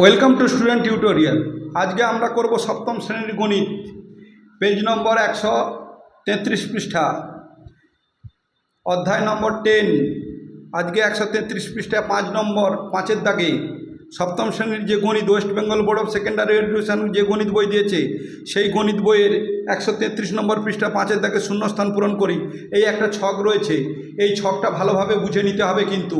Welcome to student tutorial. আজকে আমরা করব সপ্তম শ্রেণির গণিত। পেজ নম্বর একশো তেত্রিশ পৃষ্ঠা। অধ্যায় নম্বর টেন আজকে একশো তেত্রিশ পৃষ্ঠা, পাঁচ নম্বর, পাঁচের দাগে। সপ্তম শ্রেণির যে গণিত West Bengal Board of Secondary Education যে গণিত বই দিয়েছে, সেই গণিত বইয়ের একশো তেত্রিশ নম্বর পৃষ্ঠা, পাঁচের দাগে শূন্যস্থান পূরণ করি। এই একটা ছক রয়েছে। এই ছকটা ভালোভাবে বুঝে নিতে হবে কিন্তু।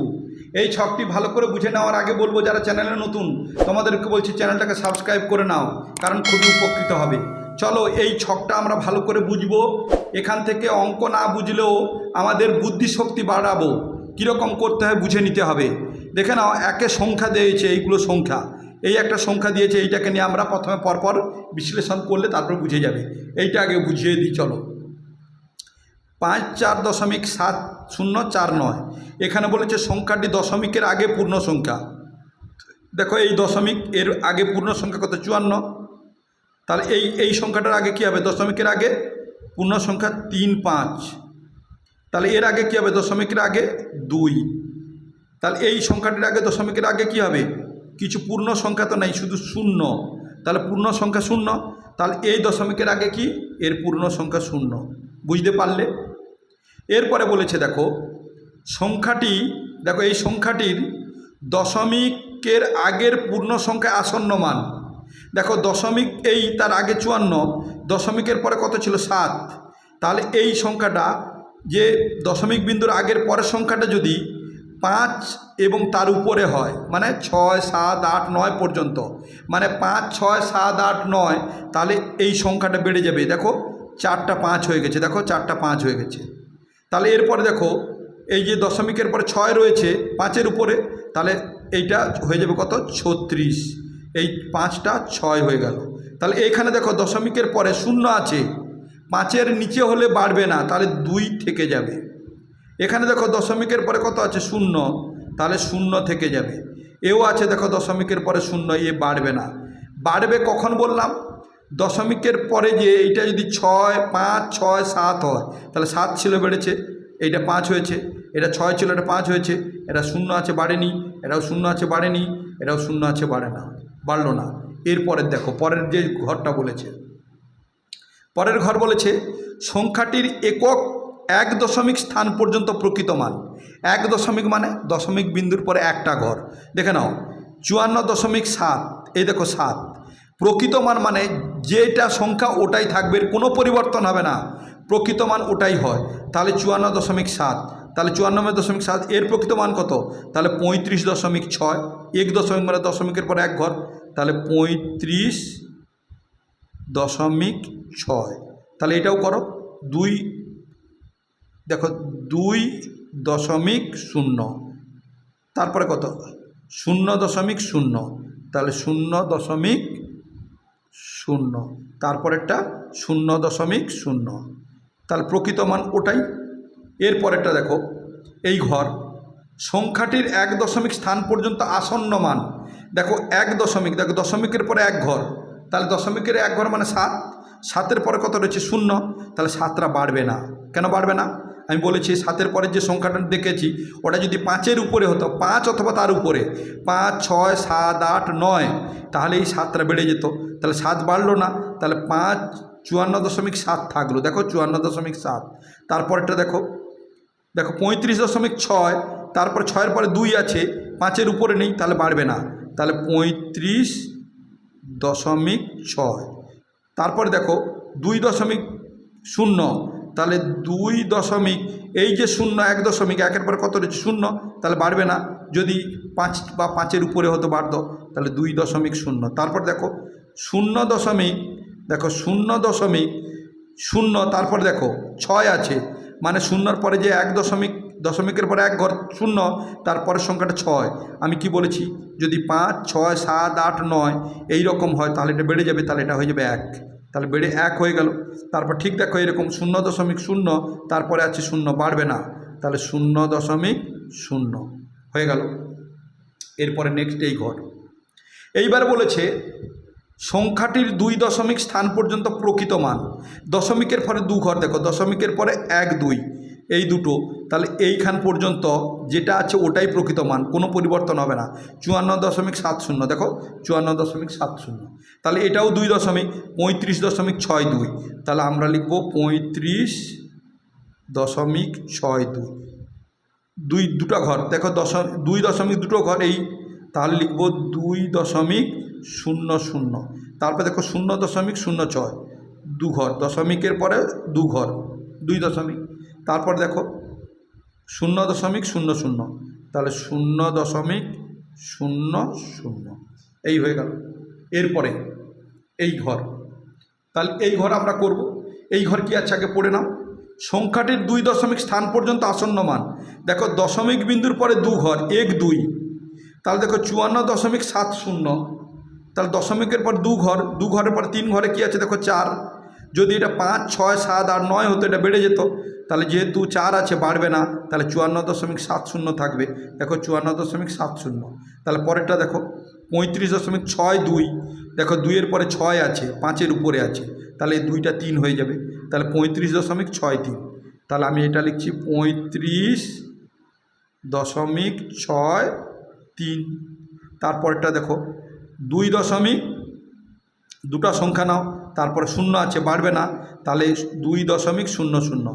এই ছকটি ভালো করে বুঝে নেওয়ার আগে বলব, যারা চ্যানেলে নতুন, তোমাদেরকে বলছি চ্যানেলটাকে সাবস্ক্রাইব করে নাও, কারণ খুবই উপকৃত হবে। চলো, এই ছকটা আমরা ভালো করে বুঝব। এখান থেকে অঙ্ক না বুঝলেও আমাদের বুদ্ধিশক্তি বাড়াবো। কীরকম করতে হয় বুঝে নিতে হবে। দেখে নাও, একে সংখ্যা দিয়েছে, এইগুলো সংখ্যা। এই একটা সংখ্যা দিয়েছে, এইটাকে নিয়ে আমরা প্রথমে পরপর বিশ্লেষণ করলে তারপর বুঝে যাবে। এইটা আগে বুঝিয়ে দিই, চলো। পাঁচ চার দশমিক সাত শূন্য চার নয়। এখানে বলেছে সংখ্যাটি দশমিকের আগে পূর্ণ সংখ্যা। দেখো এই দশমিক এর আগে পূর্ণ সংখ্যা কত? চুয়ান্ন। তাহলে এই এই সংখ্যাটার আগে কী হবে? দশমিকের আগে পূর্ণ সংখ্যা তিন পাঁচ। তাহলে এর আগে কী হবে? দশমিকের আগে দুই। তাহলে এই সংখ্যাটির আগে দশমিকের আগে কী হবে? কিছু পূর্ণ সংখ্যা তো নেই, শুধু শূন্য। তাহলে পূর্ণ সংখ্যা শূন্য। তাহলে এই দশমিকের আগে কি? এর পূর্ণ সংখ্যা শূন্য। বুঝতে পারলে? এরপরে বলেছে দেখো সংখ্যাটি, দেখো এই সংখ্যাটির দশমিকের আগের পূর্ণ সংখ্যা আসন্ন মান। দেখো দশমিক এই, তার আগে চুয়ান্ন, দশমিকের পরে কত ছিল? সাত। তাহলে এই সংখ্যাটা, যে দশমিক বিন্দুর আগের পরের সংখ্যাটা যদি পাঁচ এবং তার উপরে হয় মানে ছয়, সাত, আট, নয় পর্যন্ত মানে পাঁচ, ছয়, সাত, আট, নয়, তাহলে এই সংখ্যাটা বেড়ে যাবে। দেখো চারটা পাঁচ হয়ে গেছে, দেখো চারটা পাঁচ হয়ে গেছে। তাহলে এরপরে দেখো এই যে দশমিকের পরে ছয় রয়েছে, পাঁচের উপরে, তাহলে এইটা হয়ে যাবে কত? ছত্রিশ। এই পাঁচটা ছয় হয়ে গেল। তাহলে এইখানে দেখো দশমিকের পরে শূন্য আছে। পাঁচের নিচে হলে বাড়বে না, তাহলে দুই থেকে যাবে। এখানে দেখো দশমিকের পরে কত আছে? শূন্য। তাহলে শূন্য থেকে যাবে। এও আছে দেখো দশমিকের পরে শূন্য, এ বাড়বে না। বাড়বে কখন বললাম? দশমিকের পরে যে এইটা যদি ছয়, পাঁচ, ছয়, সাত হয়, তাহলে সাত ছিল বেড়েছে, এইটা পাঁচ হয়েছে। এটা ছয় ছিল, এটা পাঁচ হয়েছে। এটা শূন্য আছে, বাড়েনি। এটাও শূন্য আছে, বাড়েনি। এটাও শূন্য আছে, বাড়ে না। বাড়লো না। এরপরের দেখো, পরের যে ঘরটা বলেছে। পরের ঘর বলেছে, সংখ্যাটির একক এক দশমিক স্থান পর্যন্ত প্রকৃত মান। এক দশমিক মানে দশমিক বিন্দুর পরে একটা ঘর। দেখে নাও, চুয়ান্ন দশমিক সাত, এই দেখো সাত। প্রকৃত মান মানে যেটা সংখ্যা ওটাই থাকবে কোনো পরিবর্তন হবে না। প্রকৃত মান ওটাই হয়। তাহলে চুয়ান্ন দশমিক সাত। তাহলে চুয়ান্নব্বই দশমিক সাত এর প্রকৃত মান কত? তাহলে পঁয়ত্রিশ দশমিক ছয়। এক দশমিক মানে দশমিকের পর এক ঘর। তাহলে পঁয়ত্রিশ দশমিক ছয়। তাহলে এটাও করো। দুই, দেখো, দুই দশমিক শূন্য। তারপরে কত? শূন্য দশমিক শূন্য। তাহলে শূন্য দশমিক শূন্য। তারপরেরটা শূন্য দশমিক শূন্য। তাহলে প্রকৃত মান ওটাই। এরপরেরটা দেখো। এই ঘর। সংখ্যাটির এক দশমিক স্থান পর্যন্ত আসন্ন মান দেখো, এক দশমিক। দেখো, দশমিকের পরে এক ঘর। তাহলে দশমিকের এক ঘর মানে সাত। সাতের পরে কত রয়েছে? শূন্য। তাহলে সাতটা বাড়বে না। কেন বাড়বে না? আমি বলেছি, সাতের পরে যে সংখ্যাটা দেখেছি, ওটা যদি পাঁচের উপরে হতো, পাঁচ অথবা তার উপরে, পাঁচ, ছয়, সাত, আট, নয়, তাহলে এই সাতটা বেড়ে যেত। তাহলে সাত বাড়লো না। তাহলে পাঁচ, চুয়ান্ন দশমিক সাত থাকল। দেখো, চুয়ান্ন দশমিক সাত। তারপরটা দেখো দেখো পঁয়ত্রিশ দশমিক ছয়, তারপরে ছয়ের পরে দুই আছে, পাঁচের উপরে নেই, তাহলে বাড়বে না। তাহলে পঁয়ত্রিশ দশমিক ছয়। তারপরে দেখো দুই দশমিক শূন্য, তাহলে দুই দশমিক, এই যে শূন্য, এক দশমিক, একের পর কত রয়েছে? শূন্য, তাহলে বাড়বে না। যদি পাঁচ বা পাঁচের উপরে হতো বাড়তো, তাহলে দুই দশমিক শূন্য। তারপর দেখো শূন্য দশমিক, দেখো শূন্য দশমিক শূন্য, তারপর দেখো ছয় আছে। মানে শূন্যর পরে যে এক দশমিক, দশমিকের পরে এক ঘর শূন্য তারপরের সংখ্যাটা ছয়। আমি কি বলেছি? যদি পাঁচ, ছয়, সাত, আট, নয় এই রকম হয়, তাহলে এটা বেড়ে যাবে, তাহলে এটা হয়ে যাবে এক। তাহলে বেড়ে এক হয়ে গেল। তারপর ঠিক দেখো এরকম শূন্য দশমিক শূন্য, তারপরে আছে শূন্য, বাড়বে না। তাহলে শূন্য দশমিক শূন্য হয়ে গেল। এরপরে নেক্সট এই ঘর। এইবার বলেছে সংখ্যাটির দুই দশমিক স্থান পর্যন্ত প্রকৃত মান। দশমিকের পরে দু ঘর দেখো, দশমিকের পরে এক, দুই। এই দুটো, তাহলে এইখান পর্যন্ত যেটা আছে ওটাই প্রকৃত মান, কোনো পরিবর্তন হবে না। চুয়ান্ন দশমিক সাত শূন্য, দেখো, চুয়ান্ন দশমিক সাত শূন্য। তাহলে এটাও দুই দশমিক, পঁয়ত্রিশ দশমিক ছয় দুই। তাহলে আমরা লিখব পঁয়ত্রিশ দশমিক ছয় দুই। দুই দুটো ঘর, দেখো দশ দুই দশমিক দুটো ঘর এই, তাহলে লিখব দুই দশমিক শূন্য শূন্য। তারপরে দেখো শূন্য দশমিক শূন্য ছয়, দু ঘর। দশমিকের পরে দু ঘর, দুই দশমিক। তারপর দেখো শূন্য দশমিক শূন্য শূন্য। তাহলে শূন্য দশমিক শূন্য শূন্য। এই হয়ে গেল। এরপরে এই ঘর। তাহলে এই ঘর আমরা করব। এই ঘর কি আছে আগে পড়ে নাও। সংখ্যাটির দুই দশমিক স্থান পর্যন্ত আসন্ন মান দেখো দশমিক বিন্দুর পরে দু ঘর, এক দুই। তাহলে দেখো চুয়ান্ন দশমিক সাত শূন্য। তাহলে দশমিকের পর দু ঘর, দু ঘরের পর তিন ঘরে কি আছে? দেখো চার। যদি এটা পাঁচ, ছয়, সাত আর নয় হতো, এটা বেড়ে যেত, তাহলে যেহেতু চার আছে, বাড়বে না, তাহলে চুয়ান্ন দশমিক সাত শূন্য থাকবে। দেখো চুয়ান্ন দশমিক সাত শূন্য। তাহলে পরেরটা দেখো, পঁয়ত্রিশ দশমিক ছয় দুই। দেখো দুইয়ের পরে ছয় আছে, পাঁচের উপরে আছে, তাহলে দুইটা তিন হয়ে যাবে। তাহলে পঁয়ত্রিশ দশমিক ছয় তিন। তাহলে আমি এটা লিখছি পঁয়ত্রিশ দশমিক ছয় তিন। তারপরটা দেখো দুই দশমিক দুটো সংখ্যা নাও, তারপরে শূন্য আছে, বাড়বে না, তাহলে দুই দশমিক শূন্য শূন্য,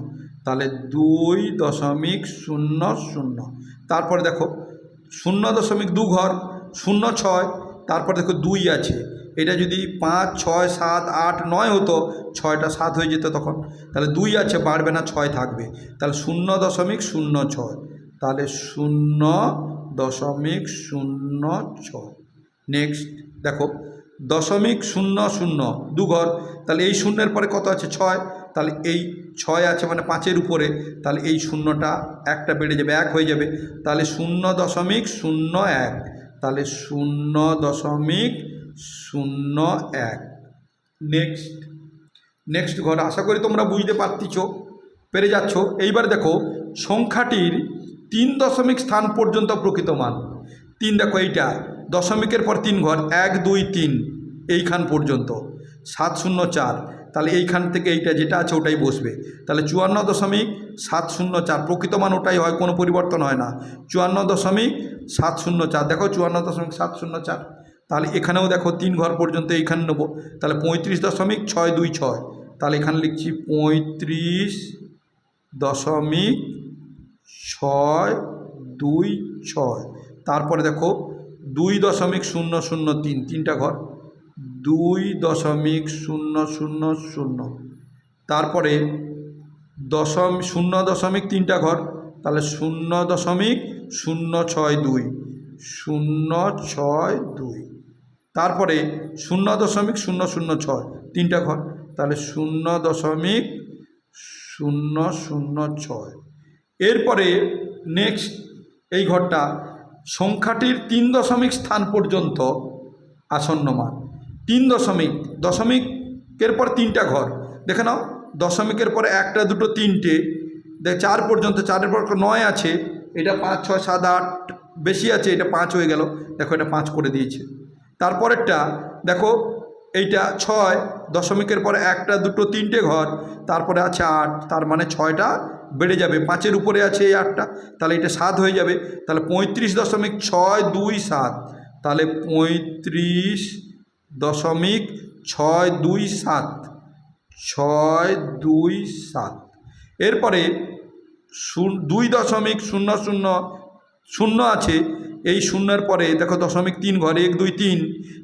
তাহলে দুই দশমিক শূন্য শূন্য। তারপরে দেখো, শূন্য দশমিক দু ঘর, শূন্য ছয়, তারপর দেখো দুই আছে, এটা যদি পাঁচ, ছয়, সাত, আট, নয় হতো, ছয়টা সাত হয়ে যেত তখন, তাহলে দুই আছে, বাড়বে না, ছয় থাকবে, তাহলে শূন্য দশমিক শূন্য ছয়, তাহলে শূন্য দশমিক শূন্য ছয়। নেক্সট দেখো, দশমিক শূন্য শূন্য, দু ঘর, তাহলে এই শূন্যের পরে কত আছে? ছয়, তাহলে এই ছয় আছে মানে পাঁচের উপরে, তাহলে এই শূন্যটা একটা বেড়ে যাবে, এক হয়ে যাবে, তাহলে শূন্য দশমিক শূন্য এক, তাহলে শূন্য দশমিক শূন্য এক। নেক্সট নেক্সট ঘর, আশা করি তোমরা বুঝতে পারতিছ, পেরে যাচ্ছ। এইবার দেখো, সংখ্যাটির তিন দশমিক স্থান পর্যন্ত প্রকৃত মান তিন দেখো, এইটা দশমিকের পর তিন ঘর, এক, দুই, তিন, এইখান পর্যন্ত। সাত, শূন্য, চার। তাহলে এইখান থেকে এইটা যেটা আছে ওটাই বসবে। তাহলে চুয়ান্ন দশমিক সাত, শূন্য, চার, প্রকৃত মান ওটাই হয়, কোনো পরিবর্তন হয় না। চুয়ান্ন দশমিক সাত, শূন্য, চার, দেখো চুয়ান্ন দশমিক সাত, শূন্য, চার। তাহলে এখানেও দেখো তিন ঘর পর্যন্ত এইখানে নেব। তাহলে পঁয়ত্রিশ দশমিক ছয়, দুই, ছয়। তাহলে এখানে লিখছি পঁয়ত্রিশ দশমিক ছয়, দুই, ছয়। তারপরে দেখো দুই দশমিক শূন্য শূন্য তিন, তিনটা ঘর। দুই দশমিক শূন্য শূন্য শূন্য। তারপরে দশম শূন্য দশমিক তিনটা ঘর, তাহলে শূন্য দশমিক শূন্য ছয় দুই। শূন্য ছয় দুই। তারপরে শূন্য দশমিক শূন্য শূন্য ছয়, তিনটা ঘর, তাহলে শূন্য দশমিক শূন্য শূন্য ছয়। এরপরে নেক্সট এই ঘরটা সংখ্যাটির তিন দশমিক স্থান পর্যন্ত আসন্ন মান। তিন দশমিক, দশমিকের পর তিনটা ঘর। দেখে নাও, দশমিকের পরে একটা, দুটো, তিনটে। দেখ চার পর্যন্ত, চারের পর নয় আছে। এটা পাঁচ, ছয়, সাত, আট বেশি আছে, এটা পাঁচ হয়ে গেল। দেখো, এটা পাঁচ করে দিয়েছে। তারপরেরটা, দেখো, এইটা ছয়, দশমিকের পরে একটা, দুটো, তিনটে ঘর। তারপরে আছে আট, তার মানে ছয়টা বেড়ে যাবে। পাঁচের উপরে আছে এই আটটা, তাহলে এটা সাত হয়ে যাবে। তাহলে পঁয়ত্রিশ দশমিক ছয় দুই সাত। তাহলে পঁয়ত্রিশ দশমিক ছয় দুই সাত। ছয় দুই সাত। এরপরে দুই দশমিক শূন্য শূন্য শূন্য আছে। এই শূন্যের পরে দেখো দশমিক তিন ঘরে, এক, দুই, তিন।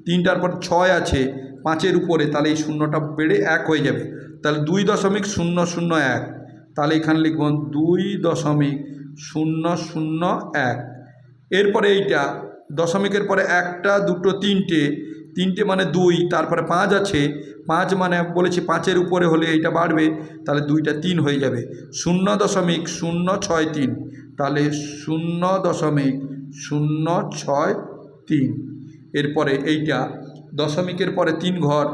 তিনটার পর ছয় আছে। পাঁচের উপরে, তাহলে এই শূন্যটা বেড়ে এক হয়ে যাবে। তাহলে দুই দশমিক শূন্য শূন্য এক। তাহলে এখানে লিখব দুই দশমিক শূন্য শূন্য এক। এরপরে এইটা, দশমিকের পরে একটা, দুটো, তিনটে তিনটে মানে দুই, তারপরে পাঁচ আছে, পাঁচ মানে বলেছি পাঁচের উপরে হলে এইটা বাড়বে, তাহলে দুইটা তিন হয়ে যাবে। শূন্য দশমিক শূন্য ছয় তিন, তাহলে শূন্য দশমিক শূন্য ছয় তিন। এরপরে এইটা, দশমিকের পরে তিন ঘর,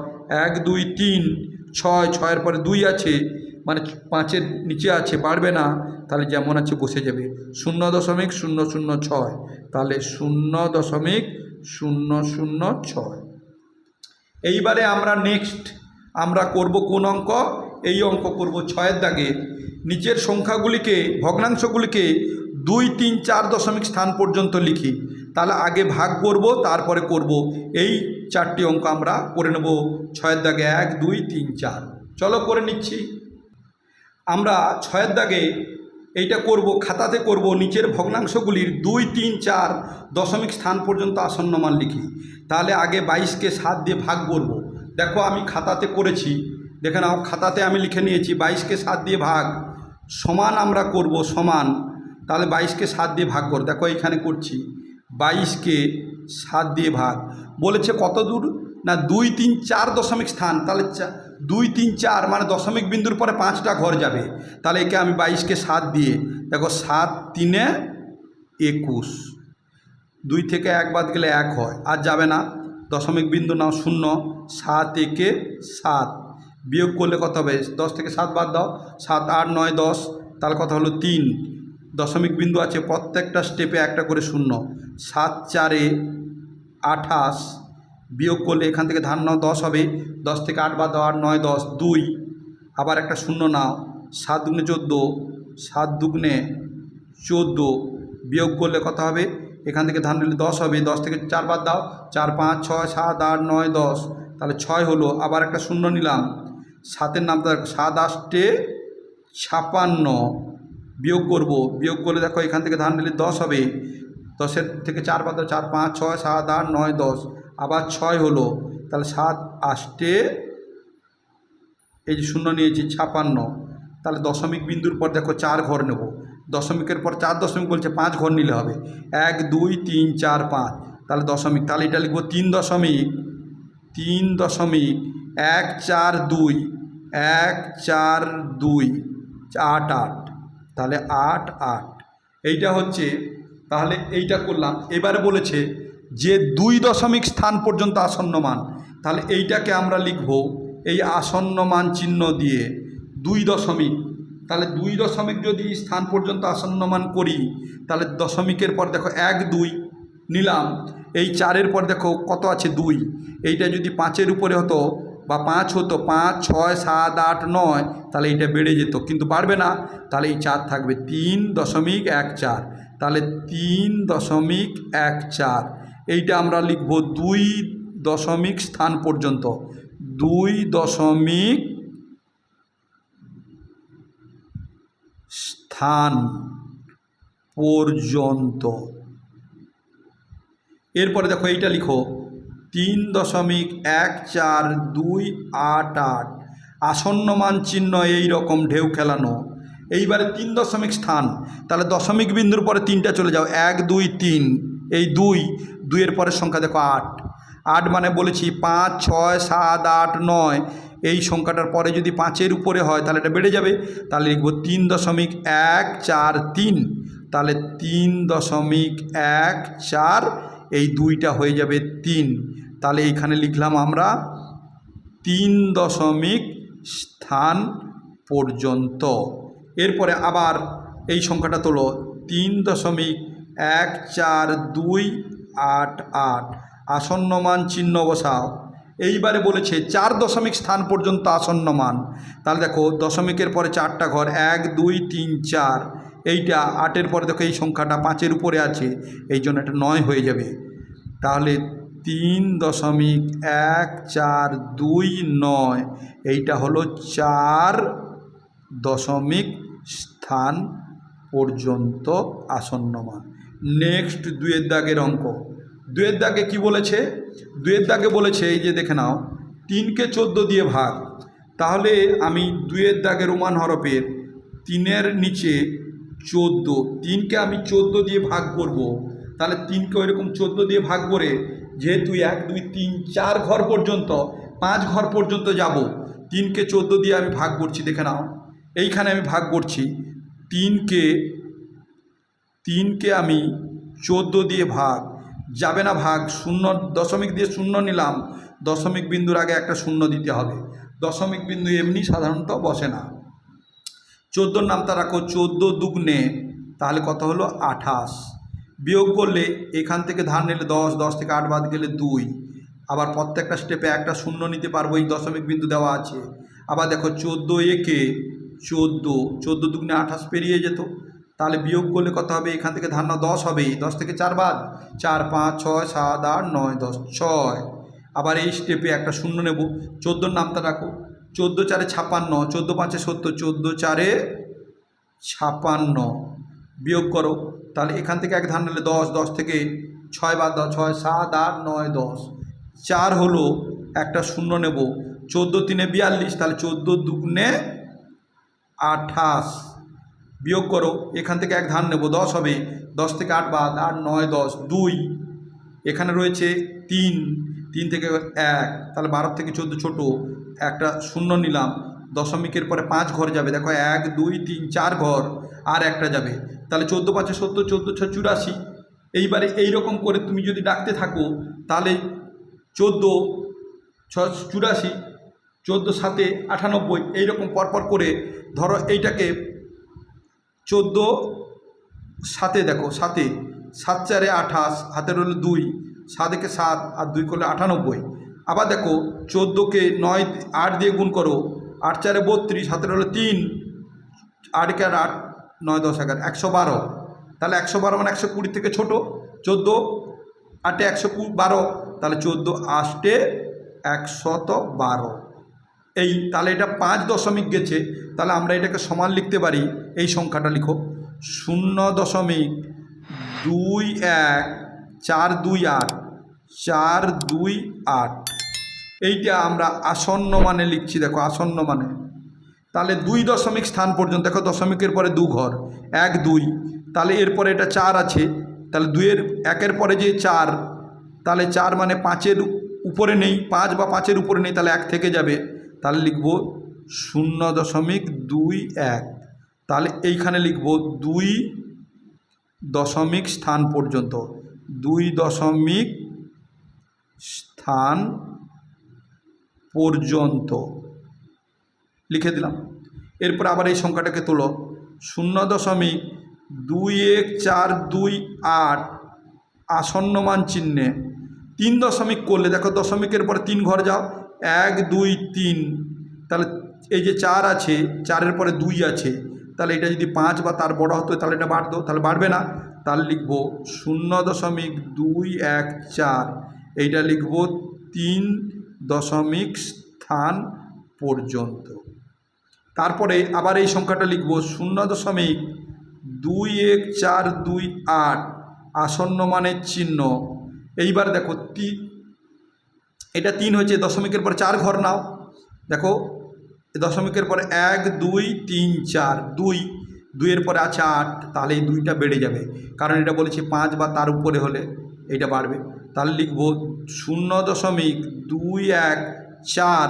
এক, দুই, তিন, ছয়, ছয়ের পরে দুই আছে মানে পাঁচের নিচে আছে, বাড়বে না, তাহলে যেমন আছে বসে যাবে। শূন্য দশমিক শূন্য শূন্য ছয়, তাহলে শূন্য দশমিক শূন্য শূন্য ছয়। এইবারে আমরা নেক্সট আমরা করব কোন অঙ্ক? এই অঙ্ক করব ছয়ের দাগে। নিচের সংখ্যাগুলিকে, ভগ্নাংশগুলিকে দুই, তিন, চার দশমিক স্থান পর্যন্ত লিখি। তাহলে আগে ভাগ করব, তারপরে করব। এই চারটি অঙ্ক আমরা করে নেব। ছয়ের দাগে এক, দুই, তিন, চার। চলো করে নিচ্ছি। আমরা ছয়ের দাগে এইটা করব, খাতাতে করব, নিচের ভগ্নাংশগুলির দুই, তিন, চার দশমিক স্থান পর্যন্ত আসন্ন মান লিখি। তাহলে আগে বাইশকে সাত দিয়ে ভাগ করব। দেখো আমি খাতাতে করেছি। দেখে নাও, খাতাতে আমি লিখে নিয়েছি, বাইশকে সাত দিয়ে ভাগ। সমান আমরা করব, সমান। তাহলে বাইশকে সাত দিয়ে ভাগ কর। দেখো এইখানে করছি, বাইশকে সাত দিয়ে ভাগ। বলেছে কত দূর? না, দুই, তিন, চার দশমিক স্থান। তাহলে দুই, তিন, চার মানে দশমিক বিন্দুর পরে পাঁচটা ঘর যাবে। তাহলে একে আমি বাইশকে সাত দিয়ে, দেখো সাত তিনে একুশ। দুই থেকে এক বাদ গেলে এক হয়, আর যাবে না। দশমিক বিন্দু নাও শূন্য, সাত একে সাত। বিয়োগ করলে কত হবে? দশ থেকে সাত বাদ দাও, সাত, আট, নয়, দশ। তার কথা হলো? তিন। দশমিক বিন্দু আছে প্রত্যেকটা স্টেপে একটা করে শূন্য। সাত, চারে আঠাশ বিয়োগ করলে এখান থেকে ধান নাও দশ হবে। দশ থেকে আট বাদ দাও আট নয় দশ দুই। আবার একটা শূন্য নাও। সাত দুগুণে চোদ্দ সাত দুগুণে চোদ্দ। বিয়োগ করলে কত হবে? এখান থেকে ধান নিলে দশ হবে। দশ থেকে চার বাদ দাও। চার পাঁচ ছয় সাত আট নয় দশ। তাহলে ছয় হলো। আবার একটা শূন্য নিলাম। সাতের নামটা দেখো, সাত আষ্টে ছাপান্ন। বিয়োগ করব। বিয়োগ করলে দেখো এখান থেকে ধান নিলে দশ হবে। দশের থেকে চার বাদ দাও। চার পাঁচ ছয় সাত আট নয় দশ। আবার ছয় হলো, তাহলে সাত আষ্টে এই যে শূন্য নিয়েছি, ছাপান্ন। তাহলে দশমিক বিন্দুর পর দেখো চার ঘর নেব। দশমিকের পর চার দশমিক বলছে পাঁচ ঘর নিলে হবে। এক, দুই, তিন, চার, পাঁচ। তাহলে দশমিক, তাহলে এটা লিখব তিন দশমিক তিন দশমিক, এক, চার, দুই, এক, চার, দুই, আট আট। তাহলে আট আট। এইটা হচ্ছে, তাহলে এইটা করলাম। এবারে বলেছে যে দুই দশমিক স্থান পর্যন্ত আসন্ন মান তাহলে এইটাকে আমরা লিখব এই আসন্ন মান চিহ্ন দিয়ে দুই দশমিক। তাহলে দুই দশমিক যদি স্থান পর্যন্ত আসন্ন মান করি, তাহলে দশমিকের পর দেখো এক, দুই নিলাম। এই চারের পর দেখো কত আছে দুই। এইটা যদি পাঁচের উপরে হতো বা পাঁচ হতো, পাঁচ, ছয়, সাত, আট, নয়, তাহলে এইটা বেড়ে যেত। কিন্তু বাড়বে না। তাহলে এই চার থাকবে তিন দশমিক এক চার। তাহলে তিন দশমিক এক চার। এইটা আমরা লিখব দুই দশমিক স্থান পর্যন্ত। দুই দশমিক স্থান পর্যন্ত। এরপরে দেখো এইটা লিখো, তিন দশমিক এক চার দুই আট আট। আসন্ন মান চিহ্ন এই রকম ঢেউ খেলানো। এইবারে তিন দশমিক স্থান, তাহলে দশমিক বিন্দুর পরে তিনটা চলে যাও, এক, দুই, তিন। এই দুই দুইয়ের পরের সংখ্যা দেখো আট। আট মানে বলেছি পাঁচ, ছয়, সাত, আট, নয়। এই সংখ্যাটার পরে যদি পাঁচের উপরে হয় তাহলে এটা বেড়ে যাবে। তাহলে লিখব তিন দশমিক এক চার তিন। তাহলে তিন দশমিক এক চার, এই দুইটা হয়ে যাবে তিন। তাহলে এইখানে লিখলাম আমরা তিন দশমিক স্থান পর্যন্ত। এরপরে আবার এই সংখ্যাটা তোলো। তিন দশমিক এক চার দুই আট আট। আসন্ন মান চিহ্ন বসাও। এইবারে বলেছে চার দশমিক স্থান পর্যন্ত আসন্ন মান। তাহলে দেখো, দশমিকের পরে চারটা ঘর, এক, দুই, তিন, চার। এইটা আটের পরে দেখো, এই সংখ্যাটা পাঁচের উপরে আছে। এই জন্য এটা নয় হয়ে যাবে। তাহলে তিন দশমিক এক, চার, দুই, নয়। এইটা হলো চার দশমিক স্থান পর্যন্ত আসন্ন মান। নেক্সট দুয়ের দাগের অঙ্ক। দুয়ের দাগে কি বলেছে? দুয়ের দাগে বলেছে, এই যে দেখে নাও, তিনকে চোদ্দ দিয়ে ভাগ। তাহলে আমি দুয়ের দাগে রোমান হরফের তিনের নিচে চোদ্দ, তিনকে আমি চোদ্দ দিয়ে ভাগ করব। তাহলে তিনকে ওইরকম চোদ্দ দিয়ে ভাগ করে, যেহেতু এক, দুই, তিন, চার ঘর পর্যন্ত, পাঁচ ঘর পর্যন্ত যাব, তিনকে চোদ্দ দিয়ে আমি ভাগ করছি, দেখে নাও। এইখানে আমি ভাগ করছি। তিনকে তিনকে আমি চোদ্দ দিয়ে ভাগ। যাবে না ভাগ, শূন্য, দশমিক দিয়ে শূন্য নিলাম। দশমিক বিন্দুর আগে একটা শূন্য দিতে হবে। দশমিক বিন্দু এমনি সাধারণত বসে না। চোদ্দোর নামটা রাখো, চোদ্দ দুগুণে, তাহলে কত হলো? আঠাশ। বিয়োগ করলে এখান থেকে ধার নিলে দশ দশ থেকে আট বাদ গেলে দুই। আবার প্রত্যেকটা স্টেপে একটা শূন্য নিতে পারব, এই দশমিক বিন্দু দেওয়া আছে। আবার দেখো, চোদ্দ একে চোদ্দ চোদ্দ দুগুণে আঠাশ পেরিয়ে যেত। তাহলে বিয়োগ করলে কত হবে? এখান থেকে ধারণা দশ হবে দশ থেকে চার বাদ। চার, পাঁচ, ছয়, সাত, আট, নয়, দশ, ছয়। আবার এই স্টেপে একটা শূন্য নেব। চোদ্দোর নামটা রাখো। চোদ্দ চারে ছাপান্ন, চোদ্দ পাঁচে সত্তর, চোদ্দ চারে ছাপান্ন। বিয়োগ করো। তাহলে এখান থেকে এক ধান নিলে দশ দশ থেকে ছয় বাদ দাও। ছয়, সাত, আট, নয়, দশ। চার হলো একটা শূন্য নেব। চোদ্দ তিনে বিয়াল্লিশ, তাহলে চোদ্দ দুগুণে আঠাশ। বিয়োগ করো, এখান থেকে এক ধান নেব, দশ হবে। দশ থেকে আট বাদ, আট, নয়, দশ, দুই। এখানে রয়েছে তিন। তিন থেকে এক, তাহলে বারো থেকে চোদ্দ ছোটো। একটা শূন্য নিলাম। দশমিকের পরে পাঁচ ঘর যাবে। দেখো এক, দুই, তিন, চার ঘর, আর একটা যাবে। তাহলে চোদ্দ পাঁচে সত্তর, চোদ্দ ছ চুরাশি। এইবারে এই রকম করে তুমি যদি ডাকতে থাকো, তাহলে চোদ্দ ছ চুরাশি, চোদ্দ সাতে আটানব্বই, এইরকম পরপর করে ধরো এইটাকে চোদ্দ, সাতে দেখো, সাতে। সাত চারে আঠাশ, হাতের হলো দুই সাত একে সাত, আর দুই করলে আটানব্বই। আবার দেখো, চোদ্দোকে নয়, আট দিয়ে গুণ করো, আট চারে বত্রিশ, হাতের হলো তিন আট একে আর আট, নয়, দশ, এগারো, একশো বারো। তাহলে একশো বারো মানে একশো কুড়ি থেকে ছোটো, চোদ্দ, আটে একশো বারো, তাহলে চোদ্দ আষ্টে একশত বারো। এই তাহলে এটা পাঁচ দশমিক গেছে, তাহলে আমরা এটাকে সমান লিখতে পারি, এই সংখ্যাটা লিখো। শূন্য দশমিক দুই এক চার দুই আট, চার দুই আট। এইটা আমরা আসন্ন মানে লিখছি, দেখো আসন্ন মানে। তাহলে দুই দশমিক স্থান পর্যন্ত, দেখো দশমিকের পরে দু ঘর, এক দুই। তাহলে এরপরে এটা চার আছে, তাহলে দুইয়ের, একের পরে যে চার, তাহলে চার মানে পাঁচের উপরে নেই, পাঁচ বা পাঁচের উপরে নেই, তাহলে এক থেকে যাবে। তাহলে লিখব শূন্য দশমিক দুই এক। তাহলে এইখানে লিখব দুই দশমিক স্থান পর্যন্ত। দুই দশমিক স্থান পর্যন্ত। লিখে দিলাম। এরপর আবার এই সংখ্যাটাকে তোলো। শূন্য দশমিক দুই এক চার দুই আট আসন্ন মান চিহ্নে। তিন দশমিক করলে, দেখো দশমিকের পরে তিন ঘর যাও। এক, দুই, তিন। তাহলে এই যে চার আছে, চারের পরে দুই আছে, তাহলে এটা যদি পাঁচ বা তার বড় হতো, তাহলে এটা বাড়তো, তাহলে বাড়বে না। তাহলে লিখব শূন্য দশমিক দুই এক চার। এইটা লিখব তিন দশমিক স্থান পর্যন্ত। তারপরে আবার এই সংখ্যাটা লিখব শূন্য দশমিক দুই এক চার দুই আট। আসন্ন মানের চিহ্ন। এইবার দেখো এটা তিন হয়েছে, দশমিকের পর চার ঘর নাও। দেখো দশমিকের পর এক, দুই, তিন, চার, দুই। দুইয়ের পরে আছে আট, তাহলে এই দুইটা বেড়ে যাবে। কারণ এটা বলেছি পাঁচ বা তার উপরে হলে এটা বাড়বে। তাহলে লিখব শূন্য দশমিক দুই এক চার,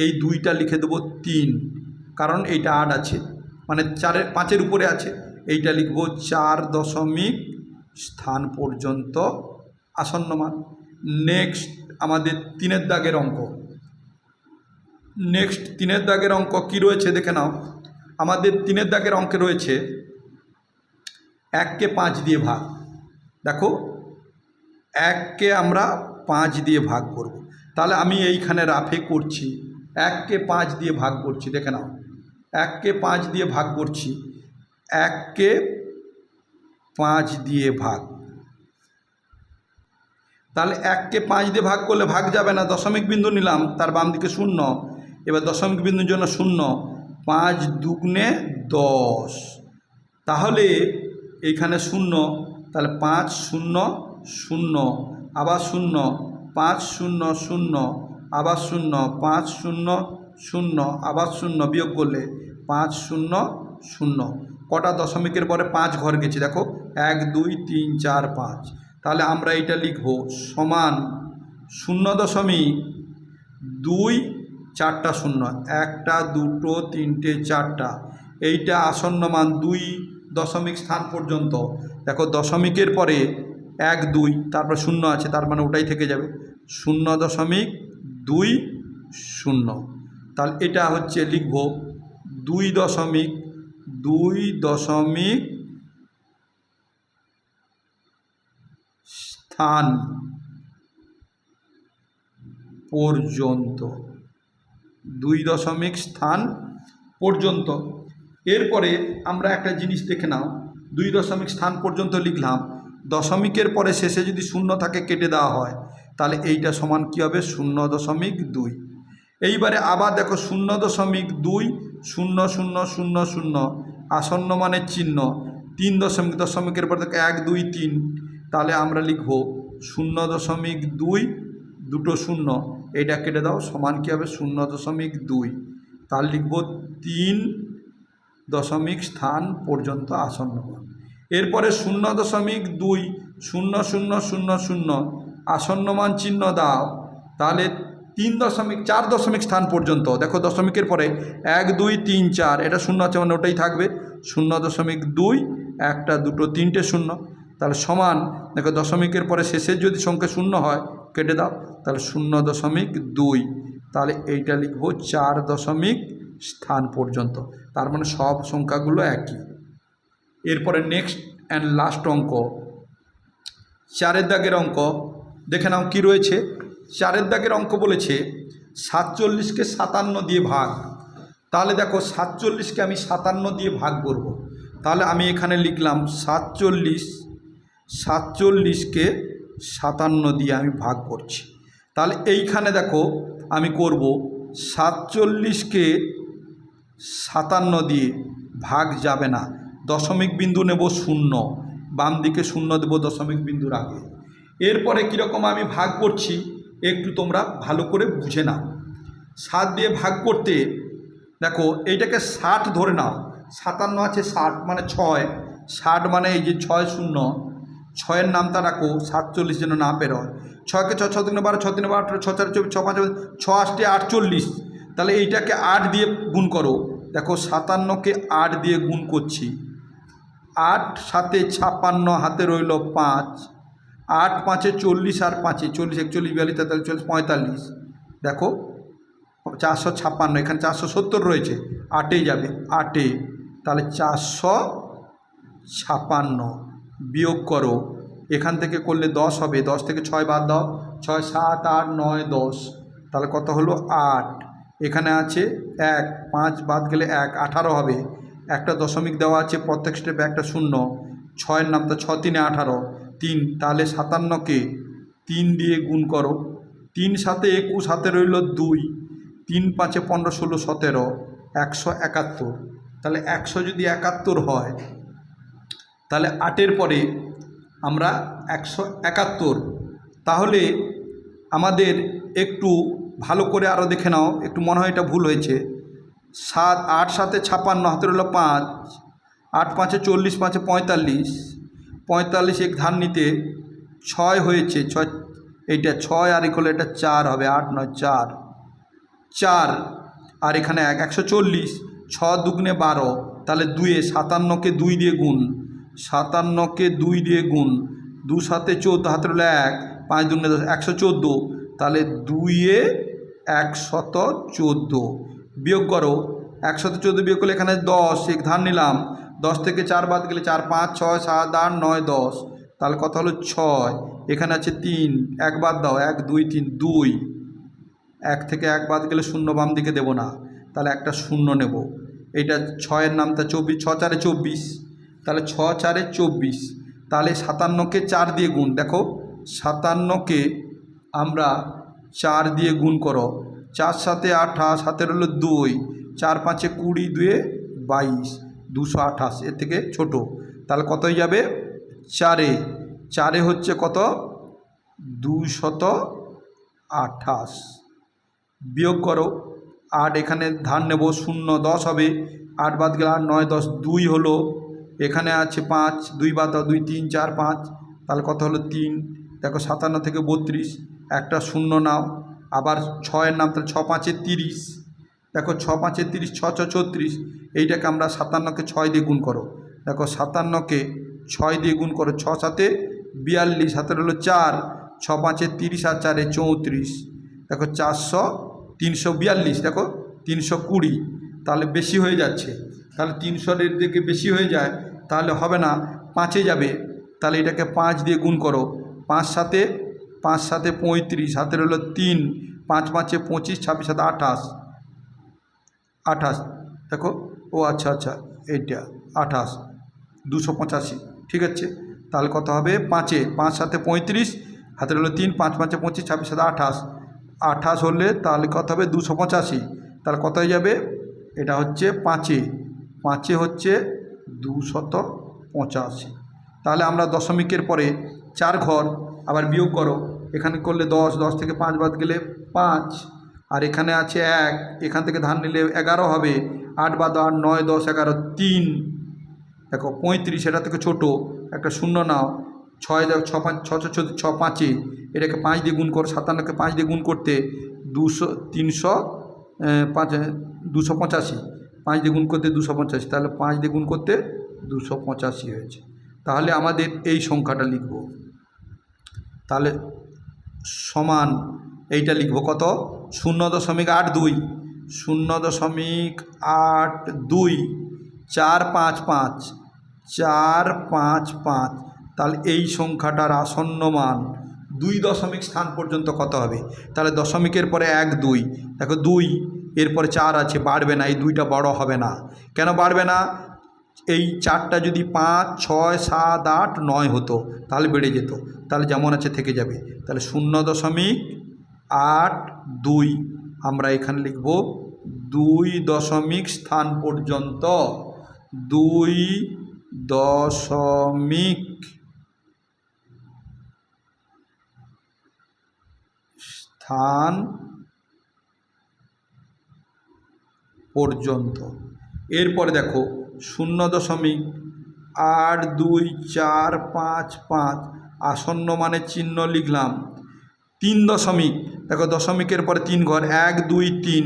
এই দুইটা লিখে দেবো তিন। কারণ এইটা আট আছে। মানে চারের, পাঁচের উপরে আছে। এইটা লিখব চার দশমিক স্থান পর্যন্ত আসন্ন মান। নেক্সট আমাদের তিনের দাগের অঙ্ক। নেক্সট তিনের দাগের অঙ্ক কি রয়েছে দেখে নাও। আমাদের তিনের দাগের অঙ্কে রয়েছে এককে পাঁচ দিয়ে ভাগ। দেখো, এককে আমরা পাঁচ দিয়ে ভাগ করব। তাহলে আমি এইখানে রাফে করছি। এককে পাঁচ দিয়ে ভাগ করছি, দেখে নাও। এককে পাঁচ দিয়ে ভাগ করছি। এককে পাঁচ দিয়ে ভাগ। তাহলে এককে পাঁচ দিয়ে ভাগ করলে ভাগ যাবে না, দশমিক বিন্দু নিলাম, তার বাম দিকে শূন্য। এবার দশমিক বিন্দুর জন্য শূন্য, পাঁচ দুগুণে দশ। তাহলে এইখানে শূন্য, তাহলে পাঁচ শূন্য শূন্য, আবার শূন্য, পাঁচ শূন্য শূন্য, আবার শূন্য, পাঁচ শূন্য শূন্য, আবার শূন্য বিয়োগ করলে পাঁচ শূন্য শূন্য। কটা দশমিকের পরে পাঁচ ঘর গেছে, দেখো, এক, দুই, তিন, চার, পাঁচ। তাহলে আমরা এটা লিখব সমান শূন্য দশমিক দুই চারটা শূন্য। একটা, দুটো, তিনটে, চারটা। এইটা আসন্ন মান দুই দশমিক স্থান পর্যন্ত। দেখো দশমিকের পরে এক, দুই, তারপর শূন্য আছে, তার মানে ওটাই থেকে যাবে। শূন্য দশমিক দুই শূন্য। তাহলে এটা হচ্ছে লিখব দুই দশমিক দুই দশমিক স্থান পর্যন্ত, দুই দশমিক স্থান পর্যন্ত। এরপরে আমরা একটা জিনিস দেখে নাও, দুই দশমিক স্থান পর্যন্ত লিখলাম, দশমিকের পরে শেষে যদি শূন্য থাকে কেটে দেওয়া হয়, তাহলে এইটা সমান কী হবে? শূন্য দশমিক দুই। এইবারে আবার দেখো শূন্য দশমিক দুই, শূন্য শূন্য শূন্য শূন্য, আসন্ন মানের চিহ্ন, তিন দশমিক, দশমিকের পর থেকে এক, দুই, তিন তাহলে আমরা লিখব শূন্য দশমিক দুই, দুটো শূন্য। এটা কেটে দাও, সমান কী হবে? শূন্য দশমিক দুই। তাহলে লিখব তিন দশমিক স্থান পর্যন্ত আসন্ন এরপরে শূন্য দশমিক দুই, শূন্য শূন্য শূন্য শূন্য, আসন্ন মান চিহ্ন দাও। তাহলে তিন দশমিক, চার দশমিক স্থান পর্যন্ত। দেখো দশমিকের পরে এক, দুই, তিন, চার, এটা শূন্য আছে মানে ওটাই থাকবে। শূন্য দশমিক দুই, একটা, দুটো, তিনটে শূন্য। তাহলে সমান, দেখো দশমিকের পরে শেষের যদি সংখ্যা শূন্য হয়, কেটে দাও, তাহলে শূন্য দশমিক দুই। তাহলে এইটা লিখব চার দশমিক স্থান পর্যন্ত। তার মানে সব সংখ্যাগুলো একই। এরপরে নেক্সট অ্যান্ড লাস্ট অঙ্ক। চারের দাগের অঙ্ক, দেখে নাও কী রয়েছে। চারের দাগের অঙ্ক বলেছে, সাতচল্লিশকে সাতান্ন দিয়ে ভাগ। তাহলে দেখো সাতচল্লিশকে আমি সাতান্ন দিয়ে ভাগ করব। তাহলে আমি এখানে লিখলাম সাতচল্লিশ সাতচল্লিশকে সাতান্ন দিয়ে আমি ভাগ করছি। তাহলে এইখানে দেখো আমি করব সাতচল্লিশকে সাতান্ন দিয়ে ভাগ যাবে না। দশমিক বিন্দু নেব শূন্য। বাম দিকে শূন্য দেব দশমিক বিন্দুর আগে। এরপরে কীরকম আমি ভাগ করছি একটু তোমরা ভালো করে বুঝে নাও। সাত দিয়ে ভাগ করতে দেখো এইটাকে ষাট ধরে নাও। সাতান্ন আছে ষাট মানে ছয়। ষাট মানে এই যে ছয় শূন্য। ছয়ের নামটা রাখো সাতচল্লিশ যেন না বেরোয় ছয়কে ছ ছ তিনে বারো, ছ তিনে বারো, আঠারো, ছ চার চব্বিশ, ছ পাঁচ ছ আটটি আটচল্লিশ। তাহলে এইটাকে আট দিয়ে গুণ করো। দেখো সাতান্নকে আট দিয়ে গুণ করছি। আট, সাতে ছাপ্পান্ন, হাতে রইল পাঁচ। আট, পাঁচে চল্লিশ আর পাঁচে চল্লিশ, একচল্লিশ, বিয়াল্লিশ, তেতাল্লিশ, চল্লিশ, পঁয়তাল্লিশ। দেখো, চারশো ছাপ্পান্ন, এখানে চারশো সত্তর রয়েছে। আটেই যাবে, আটে। তাহলে চারশো ছাপ্পান্ন। বিয়োগ করো। এখান থেকে করলে দশ হবে। দশ থেকে ছয় বাদ দাও। ছয়, সাত, আট, নয়, দশ। তাহলে কত হলো? আট। এখানে আছে এক। পাঁচ বাদ গেলে এক। আঠারো হবে। একটা দশমিক দেওয়া আছে। প্রত্যেক স্টেপে একটা শূন্য। ছয়ের নাম তো ছ তিনে আঠারো। তিন, তাহলে সাতান্নকে তিন দিয়ে গুণ করো। তিন সাথে একুশ হাতে রইল দুই। তিন পাঁচে পনেরো, ষোলো, সতেরো। একশো একাত্তর। তাহলে একশো যদি একাত্তর হয় তাহলে আটের পরে আমরা একশো একাত্তর। তাহলে আমাদের একটু ভালো করে আরও দেখে নাও, একটু মনে হয় এটা ভুল হয়েছে। সাত, আট, সাতে ছাপান্ন, হাতের হলো পাঁচ। আট, পাঁচে চল্লিশ, পাঁচে পঁয়তাল্লিশ। পঁয়তাল্লিশ এক ধান নিতে ছয় হয়েছে, ছয়, এইটা ছয় আর এক হলে এটা চার হবে, আট নয়, চার। চার আর এখানে এক, একশো চল্লিশ, ছ দুগুণে বারো, তাহলে দুয়ে সাতান্নকে দুই দিয়ে গুণ। সাতান্নকে দুই দিয়ে গুণ। দু সাতে চোদ্দ হাতে রইল এক, পাঁচ দুগুণে দশ, একশো চোদ্দ। তাহলে দুইয়ে একশত চোদ্দ। বিয়োগ করো। একশত চোদ্দ বিয়োগ করলে এখানে দশ, এক ধান নিলাম। দশ থেকে চার বাদ গেলে চার, পাঁচ, ছয়, সাত, আট, নয়, দশ। তাহলে কত হলো? ছয়। এখানে আছে তিন। এক বাদ দাও। এক, দুই, তিন, দুই। এক থেকে এক বাদ গেলে শূন্য বাম দিকে দেবো না। তাহলে একটা শূন্য নেব। এইটা ছয়ের নামটা চব্বিশ ছ চারে চব্বিশ। তাহলে ছ চারে চব্বিশ। তাহলে সাতান্নকে চার দিয়ে গুণ। দেখো, সাতান্নকে আমরা চার দিয়ে গুণ করো। চার সাথে আঠাশ হাতের হলো দুই। চার পাঁচে কুড়ি, দুয়ে বাইশ। দুশো আঠাশ, এর থেকে ছোট। তাহলে কত হয়ে যাবে? চারে। চারে হচ্ছে কত? দুশত আঠাশ। বিয়োগ করো। আট এখানে ধান নেব, শূন্য দশ হবে। আট বাদ গেলে আট নয় দশ, দুই হলো এখানে আছে পাঁচ, দুই বাদ দুই, তিন, চার, পাঁচ। তাহলে কত হলো? তিন। দেখো সাতান্ন থেকে বত্রিশ, একটা শূন্য নাও। আবার ছয়ের নাম তাহলে ছ পাঁচে তিরিশ। দেখো ছ পাঁচে তিরিশ, ছ ছ, ছত্রিশ। এইটাকে আমরা সাতান্নকে ছয় দিয়ে গুণ করো। দেখো সাতান্নকে ছয় দিয়ে গুণ করো, ছ সাতে বিয়াল্লিশ হাতের হলো চার। ছ পাঁচে তিরিশ আর চারে চৌত্রিশ। দেখো চারশো তিনশো বিয়াল্লিশ, দেখো তিনশো কুড়ি। তাহলে বেশি হয়ে যাচ্ছে। তাহলে তিনশোর দিকে বেশি হয়ে যায়, তাহলে হবে না, পাঁচে যাবে। তাহলে এটাকে পাঁচ দিয়ে গুণ করো। পাঁচ সাথে পাঁচ সাথে পঁয়ত্রিশ হাতের হলো তিন, পাঁচ পাঁচে পঁচিশ, ছাব্বিশ সাথে আঠাশ। আঠাশ, দেখো, ও আচ্ছা আচ্ছা এইটা, আঠাশ, দুশো পঁচাশি, ঠিক আছে? তাহলে কত হবে? পাঁচে, পাঁচ সাথে পঁয়ত্রিশ হাতের হলো তিন, পাঁচ পাঁচে পঁচিশ, ছাব্বিশ সাথে আঠাশ। আঠাশ হলে তাহলে কত হবে? দুশো পঁচাশি। তাহলে কত হয়ে যাবে? এটা হচ্ছে পাঁচে। পাঁচে হচ্ছে দুশত পঁচাশি। তাহলে আমরা দশমিকের পরে চার ঘর আবার বিয়োগ করো। এখানে করলে দশ দশ থেকে পাঁচ বাদ গেলে পাঁচ। আর এখানে আছে এক, এখান থেকে ধান নিলে এগারো হবে। আট বাদ আট, নয়, দশ, এগারো, তিন। দেখো পঁয়ত্রিশ, এটা থেকে ছোটো। একটা শূন্য নাও। ছয় ছ পাঁচ, ছ ছ ছ- পাঁচে। এটাকে পাঁচ দিয়ে গুণ করো, সাতান্নকে পাঁচ দিয়ে গুণ করতে দুশো, তিনশো পাঁচ, দুশো পঁচাশি। পাঁচ দিয়ে গুণ করতে দুশো পঁচাশি, তাহলে পাঁচ দিয়ে গুণ করতে দুশো পঁচাশি হয়েছে। তাহলে আমাদের এই সংখ্যাটা লিখব। তাহলে সমান এইটা লিখব কত? শূন্য দশমিক আট দুই। শূন্য দশমিক আট দুই, চার পাঁচ পাঁচ, চার পাঁচ পাঁচ। তাহলে এই সংখ্যাটার আসন্ন মান দুই দশমিক স্থান পর্যন্ত কত হবে? তাহলে দশমিকের পরে এক দুই। দেখো দুই এরপরে চার আছে, বাড়বে না, এই দুইটা বড় হবে না। কেন বাড়বে না? এই চারটা যদি পাঁচ, ছয়, সাত, আট, নয় হতো, তাহলে বেড়ে যেত। তাহলে যেমন আছে থেকে যাবে। তাহলে শূন্য দশমিক আট দুই, আমরা এখানে লিখব দুই দশমিক স্থান পর্যন্ত। দুই দশমিক স্থান পর্যন্ত। এরপরে দেখো, শূন্য দশমিক আট দুই চার পাঁচ পাঁচ আসন্ন মানে চিহ্ন লিখলাম। তিন দশমিক, দেখো দশমিকের পরে তিন ঘর, এক, দুই, তিন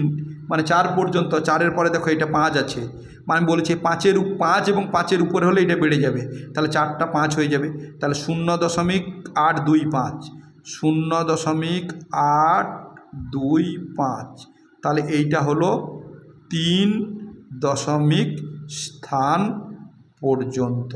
মানে চার পর্যন্ত, চারের পরে দেখো এটা পাঁচ আছে। মানে বলেছি পাঁচের পাঁচ এবং পাঁচের উপরে হলে এটা বেড়ে যাবে। তাহলে চারটা পাঁচ হয়ে যাবে। তাহলে শূন্য দশমিক আট দুই পাঁচ, শূন্য দশমিক আট দুই পাঁচ। তাহলে এইটা হলো তিন দশমিক স্থান পর্যন্ত।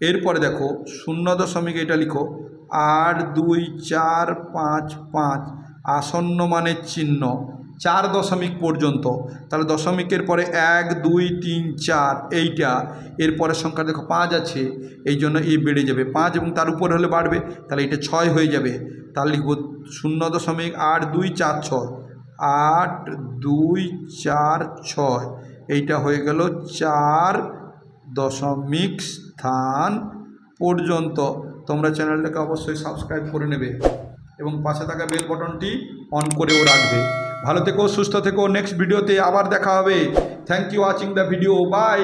এরপরে দেখো, শূন্য দশমিক এটা লিখো, আট, দুই, চার, পাঁচ পাঁচ, আসন্ন মানের চিহ্ন। চার দশমিক পর্যন্ত, তাহলে দশমিকের পরে এক, দুই, তিন, চার, এইটা। এরপরের সংখ্যা দেখো, পাঁচ আছে, এই জন্য এই বেড়ে যাবে। পাঁচ এবং তার উপরে হলে বাড়বে, তাহলে এটা ছয় হয়ে যাবে। তাহলে লিখব, শূন্য দশমিক আট, দুই, চার, ছয়। আট দুই চার ছয়। এইটা হয়ে গেল চার দশমিক স্থান পর্যন্ত। তোমরা চ্যানেলটাকে অবশ্যই সাবস্ক্রাইব করে নেবে এবং পাশে থাকা বেল বটনটি অন করেও রাখবে। ভালো থেকো, সুস্থ থেকো। নেক্সট ভিডিওতে আবার দেখা হবে। Thank you watching the video bye